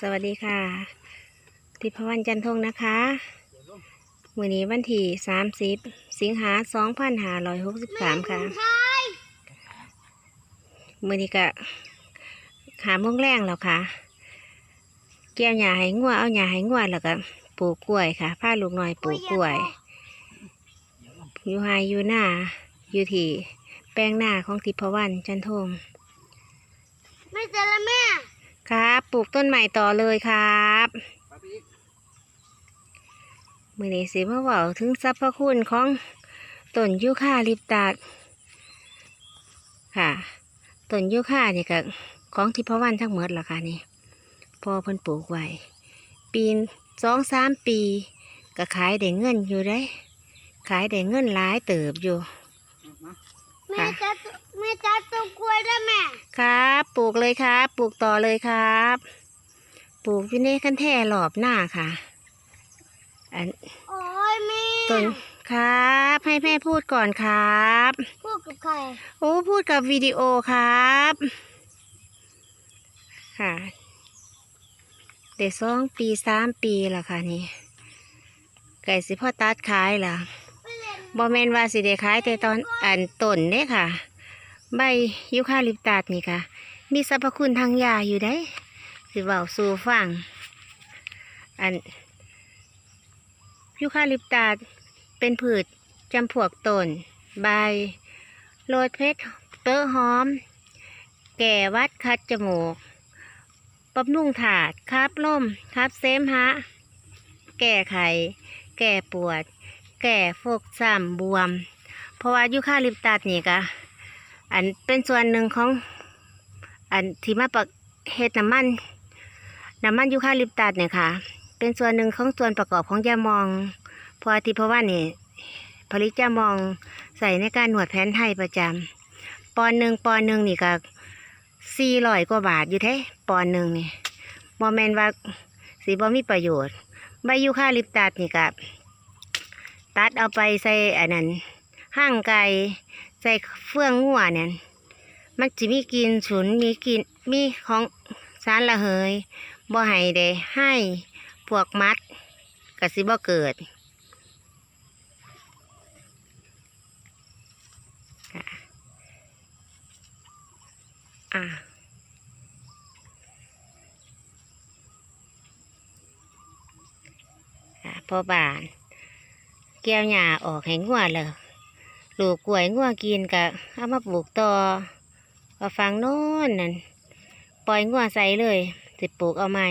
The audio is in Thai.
สวัสดีค่ะทิพวรรณจันทงนะคะมือนี้วันที่30สิงหา2563ค่ะมือนี้ก็หาโมงแรงแล้วค่ะ เกี่ยวหญ้าให้งัวเอาหญ้าให้งัวแล้วก็ปลูกกล้วยค่ะพาลูกน้อยปลูกกล้วย อยู่ไฮอยู่หน้าอยู่ที่แปลงหน้าของทิพวรรณจันทงไม่เจอแล้วแม่ ครับ ปลูกต้นใหม่ต่อเลยครับมือนี้สิมาเว่าถึงสรรพคุณของต้นยูคาลิปตัสค่ะต้นยูคาเนี่ยก็ของทิพวรรณทั้งหมดล่ะค่ะนี่พอเพิ่นปลูกไว้ปีนสองสามปี ก็ขายได้เงินอยู่ได้ ขายได้เงินหลายเติบอยู่ แม่จะแม่จะต้นกล้วยได้แม่ครับปลูกเลยครับ ปลูกต่อเลยครับ ปลูกอยู่ในคันแท่หลอบหน้าค่ะ อันโอ้ยแม่ต้นครับ ให้แม่พูดก่อนครับ พูดกับใครโอ้พูดกับวิดีโอครับ ค่ะ เด็กสองปีสามปีละค่ะนี่ไก่สิพ่อตัดขายล่ะไปเล่น บอแมนว่าสิเดขายแต่ตอนอันต้นเด้ค่ะ ใบยูคาลิปตัสนี่ค่ะ มีสรรพคุณทางยาอยู่ได้สิเว้าสู่ฟังอันยูคาลิปตัสเป็นผืชจำพวกต้น ใบโรยเพชรเตอหอม แก่วัดคัดจมูกบำรุงถาดครับล่มครับเซมฮะ แก้ไข แก้ปวด แก่ฟกซ้ำบวม เพราะว่ายูคาลิปตัสนี่ก็อันเป็นส่วนหนึ่งของอันที่มาประเฮ็ดน้ำมันน้ำมันยูคาลิปตัสเนี่ยค่ะ เป็นส่วนหนึ่งของส่วนประกอบของยามองเพอที่เพราะว่านี่ผลิตยามองใส่ในการหนวดแผนไทยประจำปอนหนึ่งปอนหนึ่งนี่ก็สี่ร้อยกว่าบาทอยู่แท้ปอนหนึ่งนี่บอแมนว่าสีบอมีประโยชน์ ใบยูคาลิปตัสนี่ก็ ตัดเอาไปใส่อันนั้นห้างไก่ใส่เฟื่องงัวเนี่ยมันจะมีกินฉุนมีกินมีของสารระเหยบ่ให้ได้ให้พวกมัดกสิบ่เกิดค่ะอะอะพอบาน แก้วหญ้าออกให้งัวเลยลูกกล้วยงัวกินกะเอามาปลูกต่อเอาฟังโน่นนั่นปล่อยงัวใส่เลยสิปลูกเอาใหม่